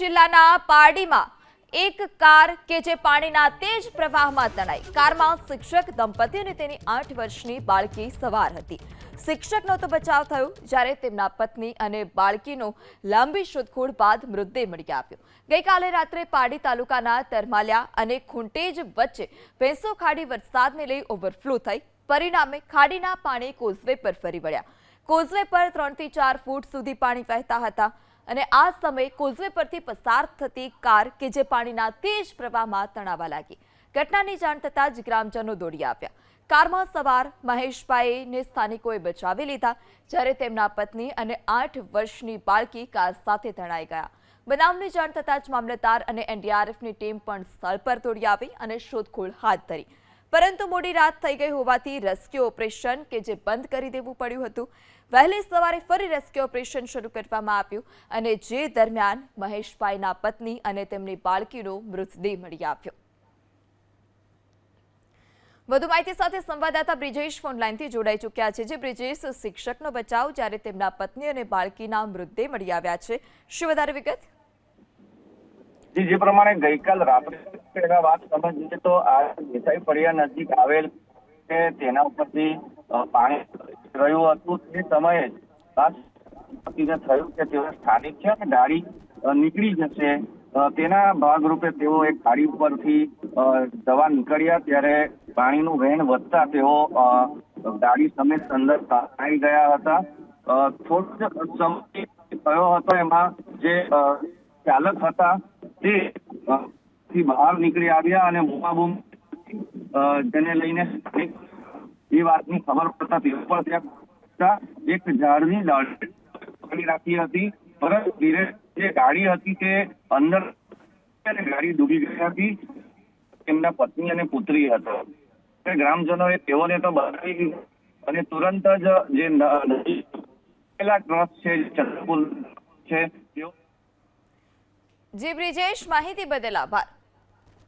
જિલ્લાના પારડીમાં એક કાર કે જે પાણીના તેજ પ્રવાહમાં તણાઈ. કારમાં શિક્ષક, દંપતી અને તેની આઠ વર્ષની બાળકી સવાર હતી. શિક્ષકનો તો બચાવ થયો, જ્યારે તેમના પત્ની અને બાળકીનો લાંબી શોધખોળ બાદ મૃતદેહ મળી આવ્યો. ગઈકાલે રાત્રે પારડી તાલુકાના તરમાલિયા અને ખુંટેજ વચ્ચે ભેંસો ખાડી વરસાદને લઈ ઓવરફ્લો થઈ. પરિણામે ખાડીના પાણી કોઝવે પર ફરી વળ્યા. કોઝવે પર ત્રણથી ચાર ફૂટ સુધી પાણી વહેતા હતા. અને આ સમયે કોઝવે પરથી પસાર થતી કાર કે જે પાણીના તેજ પ્રવાહમાં તણાવા લાગી. ઘટનાની જાણ થતાં જ ગ્રામજનો દોડી આવ્યા. કારમાં સવાર મહેશભાઈને સ્થાનિકોએ બચાવી લીધા, જ્યારે તેમના પત્ની અને આઠ વર્ષની બાળકી કાર સાથે તણાઈ ગયા. બનાવની જાણ થતાં જ મામલતદાર અને એનડીઆરએફની ટીમ પણ સ્થળ પર દોડી આવી અને શોધખોળ હાથ ધરી. પરંતુ મોડી રાત થઈ ગઈ હોવાથી રેસ્ક્યુ ઓપરેશન કે જે બંધ કરી દેવું પડ્યું હતું, વહેલી સવારે ફરી રેસ્ક્યુ ઓપરેશન શરૂ કરવામાં આવ્યું અને જે દરમિયાન મહેશભાઈના પત્ની અને તેમની બાળકીનો મૃતદેહ મળી આવ્યો. વધુ માહિતી સાથે સંવાદદાતા બ્રિજેશ ફોનલાઈનથી જોડાઈ ચૂક્યા છે. જે બ્રિજેશ, શિક્ષકનો બચાવ, જ્યારે તેમના પત્ની અને બાળકીના મૃતદેહ મળી આવ્યા છે. શું વધારે વિગત? જે પ્રમાણે ગઈકાલ રાત્રે પહેલા વાત સમજીએ તો આ દેસાઈ ફળિયા નજીક આવેલ છે, તેના ઉપરથી પાણી રહ્યું હતું તે સમયે થયું કે તેઓ સ્થાનિક છે અને ગાડી નીકળી જશે. તેના ભાગરૂપે તેઓ એક ગાડી ઉપરથી જવા નીકળ્યા ત્યારે પાણીનું વહેણ વધતા તેઓ ગાડી સમેત અંદર આવી ગયા હતા. થોડોક થોડો સમય થયો હતો એમાં જે ચાલક હતા તે અ, થી બહાર નીકળી આવ્યા અને બૂમાબૂમ જેને લઈને એ વાતની ખબર પડતા તેઓ પણ ત્યાં એક ઝાડની ડાળી રાખી હતી પરંતુ ધીરે જે ગાડી હતી તે અંદર ગાડી ડૂબી ગઈ હતી. તેમના પત્ની અને પુત્રી હતો. ગ્રામજનોએ તેઓને તો બચાવી દીધા અને તુરંત જ જે નદી પેલા ટ્રસ્ટ છે ચંદ્રપુર છે જી બ્રિજેશ માહિતી બદલ આભાર.